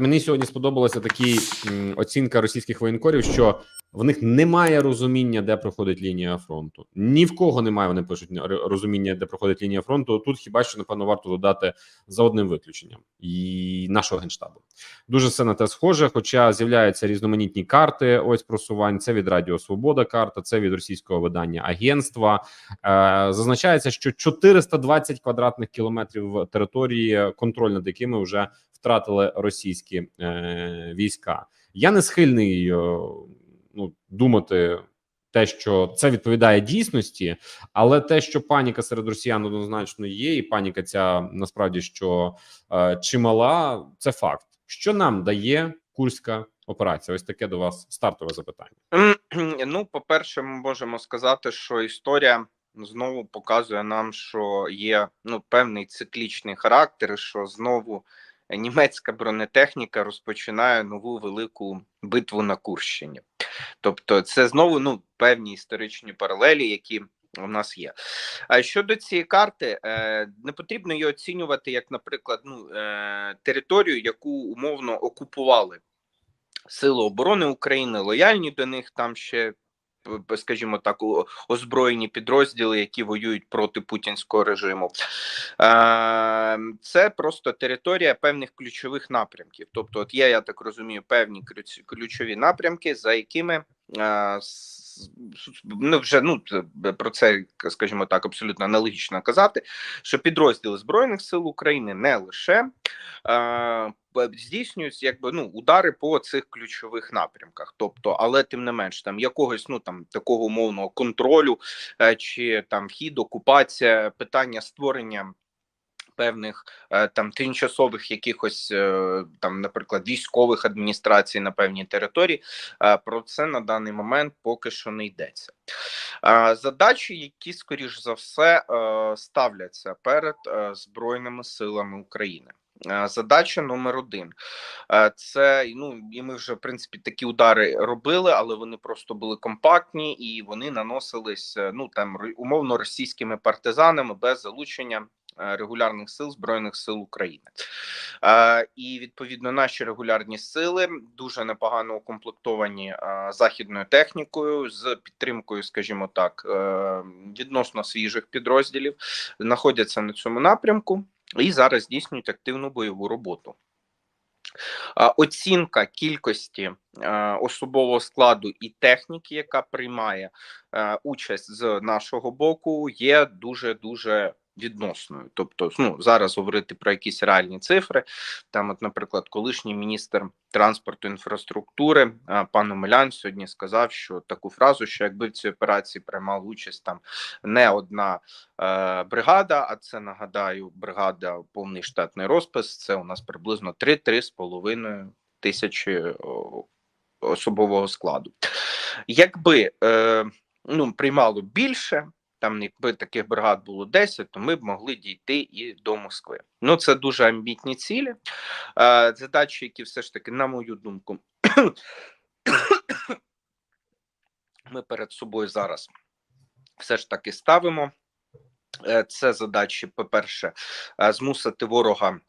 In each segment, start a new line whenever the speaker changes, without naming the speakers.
Мені сьогодні сподобалася такі оцінка російських воєнкорів, що в них немає розуміння, де проходить лінія фронту. Ні в кого немає. Вони пишуть розуміння, де проходить лінія фронту. Тут хіба що напевно варто додати за одним виключенням і нашого генштабу. Дуже все на те схоже. Хоча з'являються різноманітні карти. Ось просувань. Це від Радіо Свобода. Карта, це від російського видання агентства. Е, зазначається, що 420 квадратних кілометрів території, контроль над якими вже втратили російські е, війська. Я не схильний е, ну, думати те, що це відповідає дійсності, але те, що паніка серед росіян однозначно є, і паніка ця насправді що е, чимала, це факт. Що нам дає курська операція? Ось таке до вас стартове запитання.
Ну, по-перше, ми можемо сказати, що історія знову показує нам, що є ну певний циклічний характер, що знову німецька бронетехніка розпочинає нову велику битву на Курщині. Тобто, це знову ну певні історичні паралелі, які у нас є. А щодо цієї карти, е, не потрібно її оцінювати як, наприклад, ну, е, територію, яку умовно окупували Сили оборони України, лояльні до них там ще. Скажімо так, озброєні підрозділи, які воюють проти путінського режиму, це просто територія певних ключових напрямків. Тобто, от є, я так розумію, певні ключові напрямки, за якими ну вже ну про це, скажімо так, абсолютно аналогічно казати, що підрозділи збройних сил України не лише е, б- здійснюють якби ну удари по цих ключових напрямках. Тобто, але тим не менш, там якогось ну там такого умовного контролю е, чи там вхід, окупація, питання створення. Певних е, там тимчасових якихось е, там, наприклад, військових адміністрацій на певній території. Про це на даний момент поки що не йдеться. Задачі, які скоріш за все ставляться перед збройними силами України. Е, Задача номер один. Е, це ну і ми вже в принципі такі удари робили, але вони просто були компактні і вони наносились е, ну там умовно російськими партизанами без залучення регулярних сил збройних сил України. Е, І відповідно наші регулярні сили дуже непогано укомплектовані е, західною технікою з підтримкою, скажімо так, е, відносно свіжих підрозділів, знаходяться на цьому напрямку і зараз здійснюють активну бойову роботу. Оцінка кількості е, особового складу і техніки, яка приймає е, участь з нашого боку, є дуже дуже відносною. Тобто, ну зараз говорити про якісь реальні цифри. Там, от, наприклад, колишній міністр транспорту інфраструктури пан Омелян сьогодні сказав, що таку фразу, що якби в цій операції приймала участь там не одна е, бригада, а це нагадаю, бригада повний штатний розпис. Це у нас приблизно 3-3 з половиною тисячі особового складу. Якби е, ну, приймало більше. Там, якби таких бригад було 10, то ми б могли дійти і до Москви. Ну, це дуже амбітні цілі. Е, задачі, які все ж таки, на мою думку, ми перед собою зараз все ж таки ставимо. Е, Це задачі, по-перше, е, змусити ворога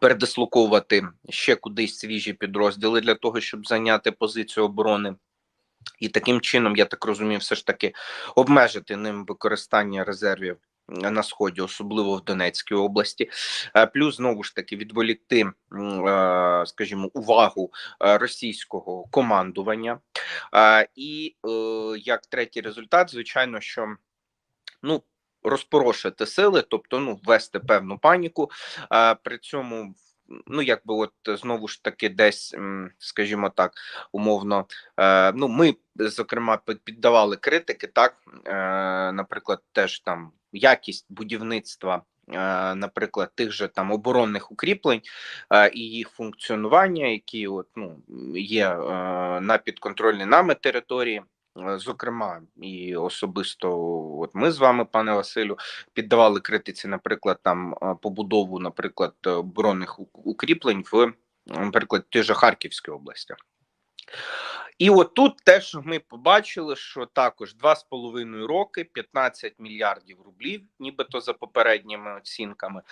передислоковувати ще кудись свіжі підрозділи для того, щоб зайняти позицію оборони. І таким чином, я так розумію, все ж таки обмежити ним використання резервів на сході, особливо в Донецькій області, Е, плюс знову ж таки відволікти, е, скажімо, увагу е, російського командування. І як третій результат, звичайно, що ну розпорошити сили, тобто ну ввести певну паніку. При цьому, ну якби, от знову ж таки, десь, скажімо так, умовно, е, ну ми зокрема піддавали критики, так, е, наприклад, теж там якість будівництва. е, Наприклад, тих же там оборонних укріплень і їх функціонування, які от ну є на підконтрольній нами території, Зокрема, і особисто, от ми з вами, пане Василю, піддавали критиці, наприклад, там е, побудову, наприклад, е, оборонних укріплень в, наприклад, тій же Харківській області. І отут те, що ми побачили, що також 2,5 роки, 15 мільярдів рублів, нібито за попередніми оцінками,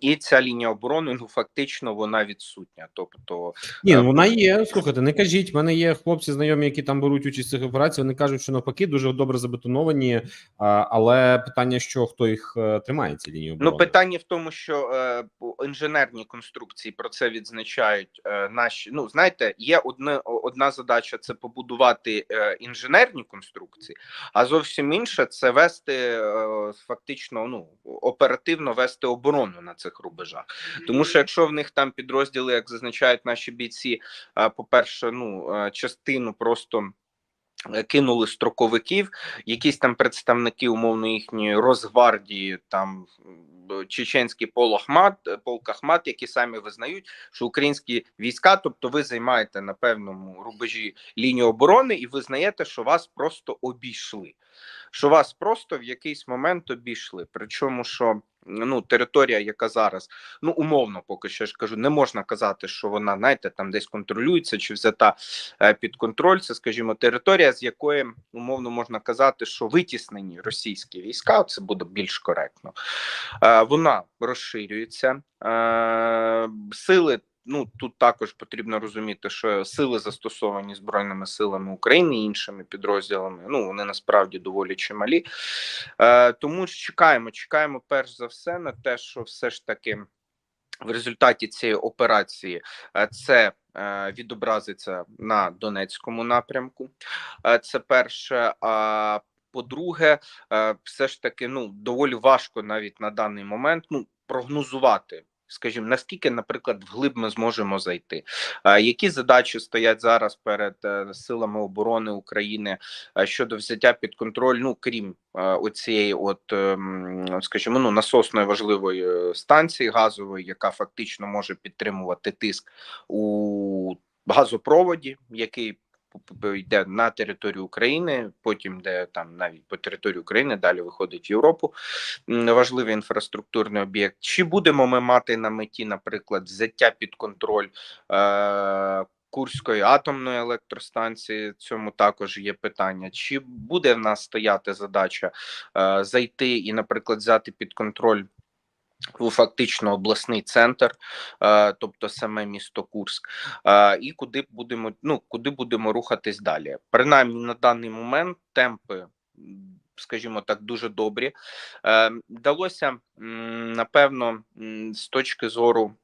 і ця лінія оборони ну фактично вона відсутня. Тобто,
Ні,
Е,
ну вона є. Слухайте, не кажіть. В мене є хлопці, знайомі, які там беруть участь в цих операціях. Вони кажуть, що навпаки дуже добре забетоновані. Але питання, що хто їх е, тримає ці лінії оборони?
ну питання в тому, що е, інженерні конструкції про це відзначають е, наші. Ну знаєте, є одне одна задача це побудувати е, інженерні конструкції, а зовсім інше це вести е, фактично ну оперативно вести оборону на цих рубежах. Тому що якщо в них там підрозділи, як зазначають наші бійці, е, по-перше, ну е, частину просто. Е, Кинули строковиків, якісь там представники умовно їхньої Росгвардії, там чеченський пол Ахмат, е, які самі визнають, що українські війська, тобто ви займаєте на певному рубежі лінію оборони і визнаєте, що вас просто обійшли. Що вас просто в якийсь момент обійшли. Причому, що ну територія, яка зараз, ну умовно, поки що ж кажу, не можна казати, що вона, знаєте, там десь контролюється чи взята е, під контроль. Це, скажімо, територія, з якої умовно можна казати, що витіснені російські війська, це буде більш коректно. Е, Вона розширюється. Е, Сили. Ну тут також потрібно розуміти, що сили застосовані збройними силами України і іншими підрозділами. Ну вони насправді доволі чималі. Е, тому чекаємо, чекаємо перш за все на те, що все ж таки в результаті цієї операції е, це е, відобразиться на Донецькому напрямку. Е, Це перше. А по-друге, все ж таки ну доволі важко навіть на даний момент ну прогнозувати. Скажімо, наскільки, наприклад, вглиб ми зможемо зайти? Які задачі стоять зараз перед е, силами оборони України е, щодо взяття під контроль? Ну крім е, оцієї, от ем, скажімо, ну насосної важливої станції газової, яка фактично може підтримувати тиск у газопроводі, який йде на територію України, потім йде там навіть по території України, далі виходить в Європу. Важливий інфраструктурний об'єкт. Чи будемо ми мати на меті, наприклад, взяття під контроль? Е- Курської атомної електростанції цьому також є питання. Чи буде в нас стояти задача е, зайти і, наприклад, взяти під контроль фактично обласний центр, е, тобто саме місто Курськ, е, і куди будемо ну куди будемо рухатись далі? Принаймні на даний момент темпи. Скажімо так, дуже добрі. Е, Вдалося напевно з точки зору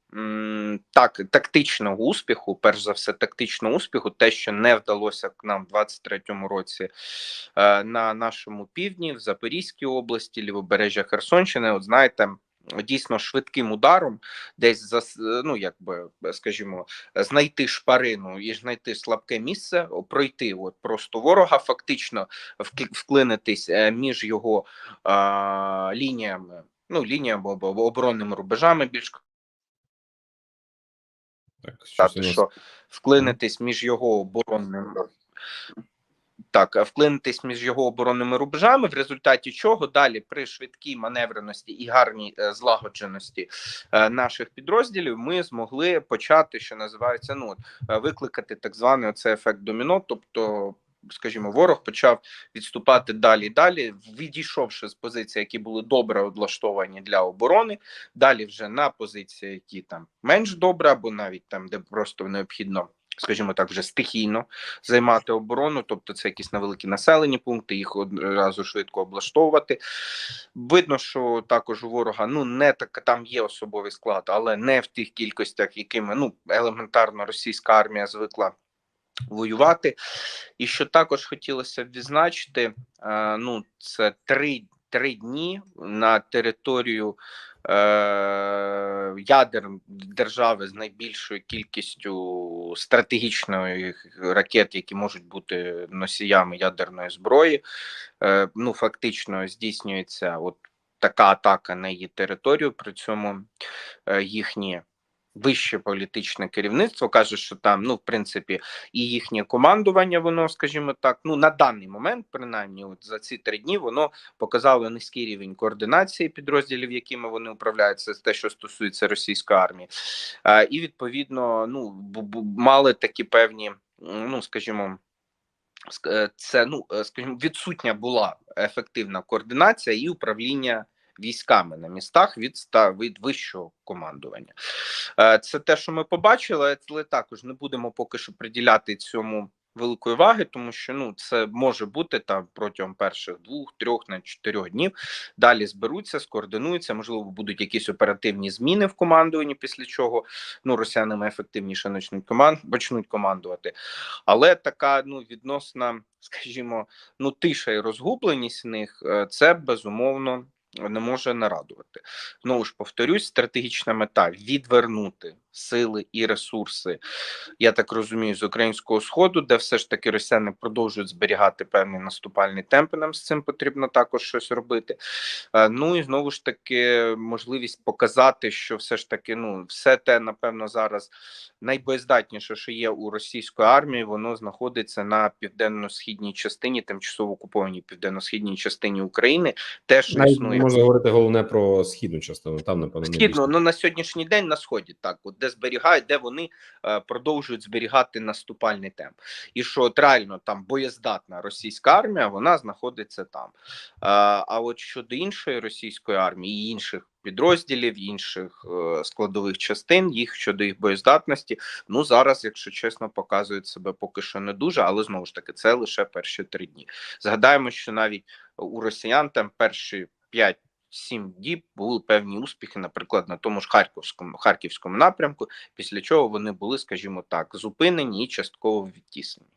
так тактичного успіху, перш за все, тактичного успіху, те, що не вдалося к нам в 23-му році е, на нашому півдні, в Запорізькій області, лівобережжя Херсонщини. От знаєте, дійсно швидким ударом, десь за ну якби скажімо, знайти шпарину і знайти слабке місце, пройти от просто ворога, фактично вк- вклинитись е, між його а, лініями. Ну, лініями або оборонними рубежами більш
Так,
сказати, що вклинитись між його оборонними так, е, вклинитись між його оборонними рубежами, в результаті чого далі при швидкій маневреності і гарній е, злагодженості е, наших підрозділів ми змогли почати, що називається, ну викликати так званий оцей ефект доміно, тобто. Скажімо, ворог почав відступати далі, далі, відійшовши з позицій, які були добре облаштовані для оборони. Далі вже на позиції, які там менш добре, або навіть там, де просто необхідно, скажімо так, вже стихійно займати оборону, тобто це якісь невеликі населені пункти, їх одразу швидко облаштовувати. Видно, що також у ворога ну не так там є особовий склад, але не в тих кількостях, якими ну елементарно російська армія звикла воювати. І що також хотілося б відзначити, е, ну це три, три дні на територію е, ядер держави з найбільшою кількістю стратегічних ракет, які можуть бути носіями ядерної зброї. Е, ну фактично здійснюється от така атака на її територію. При цьому е, їхні. Вище політичне керівництво каже, що там, ну, в принципі, і їхнє командування, воно, скажімо так, ну на даний момент, принаймні, от за ці три дні, воно показало низький рівень координації підрозділів, якими вони управляють. Це те, що стосується російської армії, а, і відповідно, ну мали такі певні, ну скажімо. е, це ну е, скажімо, відсутня була ефективна координація і управління військами на містах від від вищого командування. Е, Це те, що ми побачили, але також не будемо поки що приділяти цьому великої уваги, тому що ну це може бути там протягом перших двох, трьох на чотирьох днів. Далі зберуться, скоординуються. Можливо, будуть якісь оперативні зміни в командуванні, після чого ну росіянами ефективніше почнуть команд почнуть командувати. Але така ну відносна, скажімо, ну тиша і розгубленість в них е, це безумовно не може нарадувати. Знову ж повторюсь, стратегічна мета відвернути сили і ресурси, я так розумію, з українського сходу, де все ж таки росіяни продовжують зберігати певний наступальний темп. і Нам з цим потрібно також щось робити. Е, Ну і знову ж таки можливість показати, що все ж таки, ну все те, напевно, зараз найбоєздатніше, що є у російської армії, воно знаходиться на південно-східній частині, тимчасово окупованій південно-східній частині України. Теж
Навіть
існує
можна говорити головне про східну частину. Там напевно
Східно, ну на сьогоднішній день на сході, так от де зберігають, де вони е, продовжують зберігати наступальний темп, і що от реально там боєздатна російська армія, вона знаходиться там. Е, а от щодо іншої російської армії і інших підрозділів, інших е, складових частин, їх щодо їх боєздатності, ну зараз, якщо чесно, показують себе поки що не дуже, але знову ж таки, це лише перші три дні. Згадаємо, що навіть у росіян там перші п'ять. Сім діб були певні успіхи, наприклад, на тому ж харківському харківському напрямку, після чого вони були, скажімо так, зупинені і частково відтіснені.